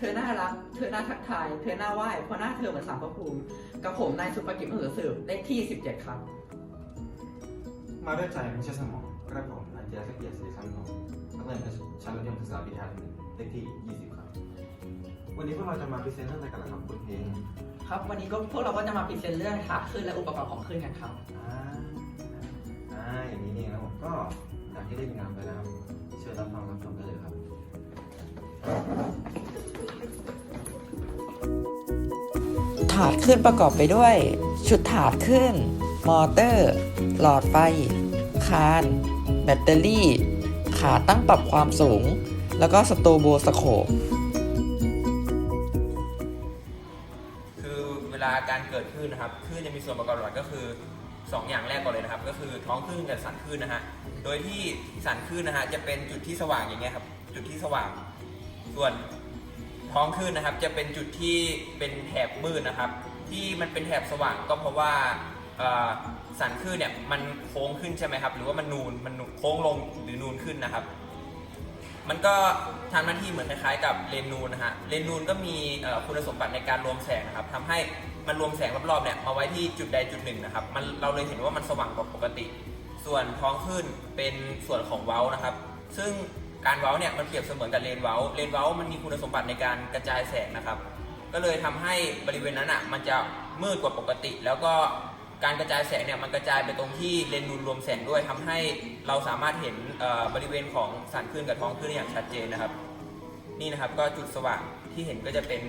เธอน่ารัก เธอน่าทักทาย เธอน่าไหว้ เพราะหน้าเธอเหมือนสารพระภูมิ กับผมนายสุภกิจมหือสืบเลขที่ 17 ครับ มาด้วยใจไม่ใช่สมองกระผมนายเจียสเกียรติศรีคำนงนักเรียนชั้นมัธยมศึกษาปีที่หนึ่งเลขที่ 20 ครับ วันนี้พวกเราจะมาพรีเซนต์เรื่องอะไรกันล่ะครับคุณเพลงครับ วันนี้ก็พวกเราก็จะมาพรีเซนต์เรื่องถาดขึ้นและอุปกรณ์ของขึ้นกันครับอ่าอ่าอย่างนี้นี่นะผมก็อย่างที่ได้ยินงานไปนะครับเชิญรับฟังรับชมได้เลยครับาดขึ้นประกอบไปด้วย ชุดถาดขึ้น มอเตอร์ หลอดไฟ คาน แบตเตอรี่ ขาตั้งปรับความสูง แล้วก็สโตโบสโคปคือเวลาการเกิดคลื่นนะครับคลื่นจะมีส่วนประกอบหลักก็คือ 2 อย่างแรกก่อนเลยนะครับ ก็คือท้องคลื่นกับสันคลื่นนะฮะโดยที่สันคลื่นนะฮะจะเป็นจุดที่สว่างอย่างเงี้ยครับจุดที่สว่างส่วน ท้องคลื่นนะครับ จะเป็นจุดที่เป็นแถบมืดนะครับ ที่มันเป็นแถบสว่างก็เพราะว่าสันคลื่นเนี่ยมันโค้งขึ้นใช่ไหมครับ หรือว่ามันนูนมันโค้งลงหรือนูนขึ้นนะครับ มันก็ทำหน้าที่เหมือนคล้ายๆกับเลนนูนนะฮะเลนนูนก็มีคุณสมบัติในการรวมแสงนะครับทำให้มันรวมแสงรอบๆเนี่ยมาไว้ที่จุดใดจุดหนึ่งนะครับมันเราเลยเห็นว่ามันสว่างกว่าปกติ ส่วนท้องขึ้นเป็นส่วนของเว้านะครับ ซึ่ง การเว้าเนี่ยมันเปรียบเสมือนกับเลนเว้า เลนเว้ามันมีคุณสมบัติในการกระจายแสงนะครับ ก็เลยทำให้บริเวณนั้นอะมันจะมืดกว่าปกติ แล้วก็การกระจายแสงเนี่ยมันกระจายไปตรงที่เลนส์นูนรวมแสงด้วยทำให้เราสามารถเห็นบริเวณของสันคลื่นกับท้องคลื่นได้อย่างชัดเจนนะครับ นี่นะครับก็จุดสว่างที่เห็นก็จะเป็น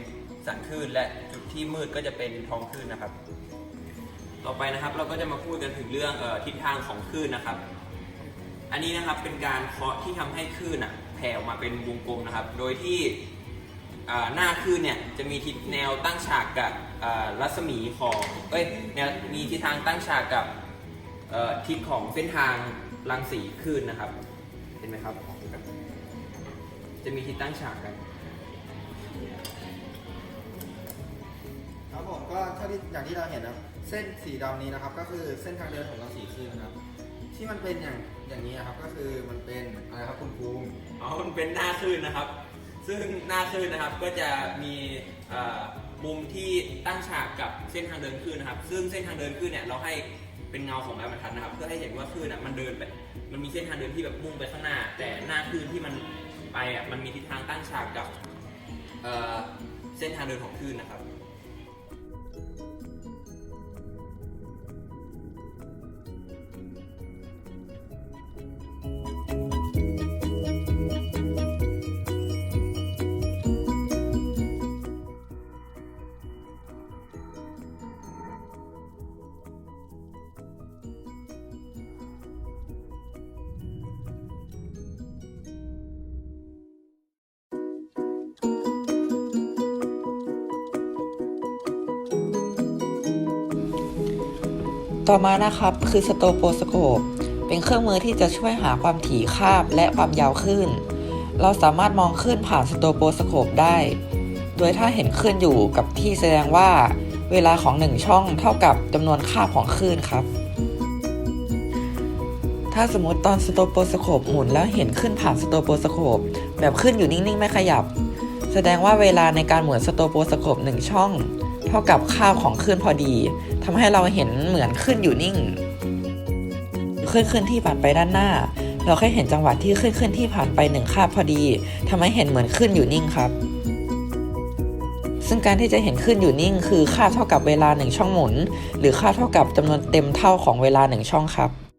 สันคลื่นและจุดที่มืดก็จะเป็นท้องคลื่นนะครับ ต่อไปนะครับเราก็จะมาพูดกันถึงเรื่องออทิศทางของคลื่นนะครับ อันนี้นะครับเป็นการเคาะที่ทำให้คลื่นอะแผ่ออกมาเป็นวงกลมนะครับ โดยที่หน้าคลื่นเนี่ยจะมีทิศแนวตั้งฉากกับรัศมีของเอ้ยแนวมีทิศทางตั้งฉากกับทิศของเส้นทางรังสีคลื่นนะครับ เห็นไหมครับ จะมีทิศตั้งฉากกันครับผมก็เท่าที่อย่างที่เราเห็นนะเส้นสีดำนี้นะครับ ก็คือเส้นทางเดินของรังสีคลื่นนะครับ ที่มันเป็นอย่างอย่างนี้ครับก็คือมันเป็นอะไรครับคุณภูมิอ๋อมันเป็นหน้าคลื่นนะครับ ซึ่งหน้าคลื่นนะครับก็จะมีมุมที่ตั้งฉากกับเส้นทางเดินคลื่นนะครับ ซึ่งเส้นทางเดินคลื่นเนี่ยเราให้เป็นเงาของไม้บรรทัดนะครับ เพื่อให้เห็นว่าคลื่นอะมันเดินไปมันมีเส้นทางเดินที่แบบมุ่งไปข้างหน้า แต่หน้าคลื่นที่มันไปอะมันมีทิศทางตั้งฉากกับเส้นทางเดินของคลื่นนะครับ ต่อมานะครับคือสโตโปสโคปเป็นเครื่องมือที่จะช่วยหาความถี่คาบและความยาวคลื่นเราสามารถมองคลื่นผ่านสโตโปสโคปได้ โดยถ้าเห็นคลื่นอยู่กับที่แสดงว่า เวลาของหนึ่งช่องเท่ากับจำนวนคาบของคลื่นครับ ถ้าสมมติตอนสโตโปสโคปหมุนแล้วเห็นขึ้นผ่านสโตโปสโคปแบบขึ้นอยู่นิ่งๆ ไม่ขยับ แสดงว่าเวลาในการหมุนสโตโปสโคปหนึ่งช่อง เท่ากับคาของคลื่นพอดีทำให้เราเห็นเหมือนขึ้นอยู่นิ่งขึ้นขึ้นที่ผ่านไปด้านหน้า เราแค่เห็นจังหวะที่ขึ้นขึ้นที่ผ่านไปหนึ่งคาบพอดีทำให้เห็นเหมือนขึ้นอยู่นิ่งครับ ซึ่งการที่จะเห็นขึ้นอยู่นิ่ง คือค่าเท่ากับเวลาหนึ่งช่องหมุน หรือค่าเท่ากับจำนวนเต็มเท่าของเวลาหนึ่งช่องครับ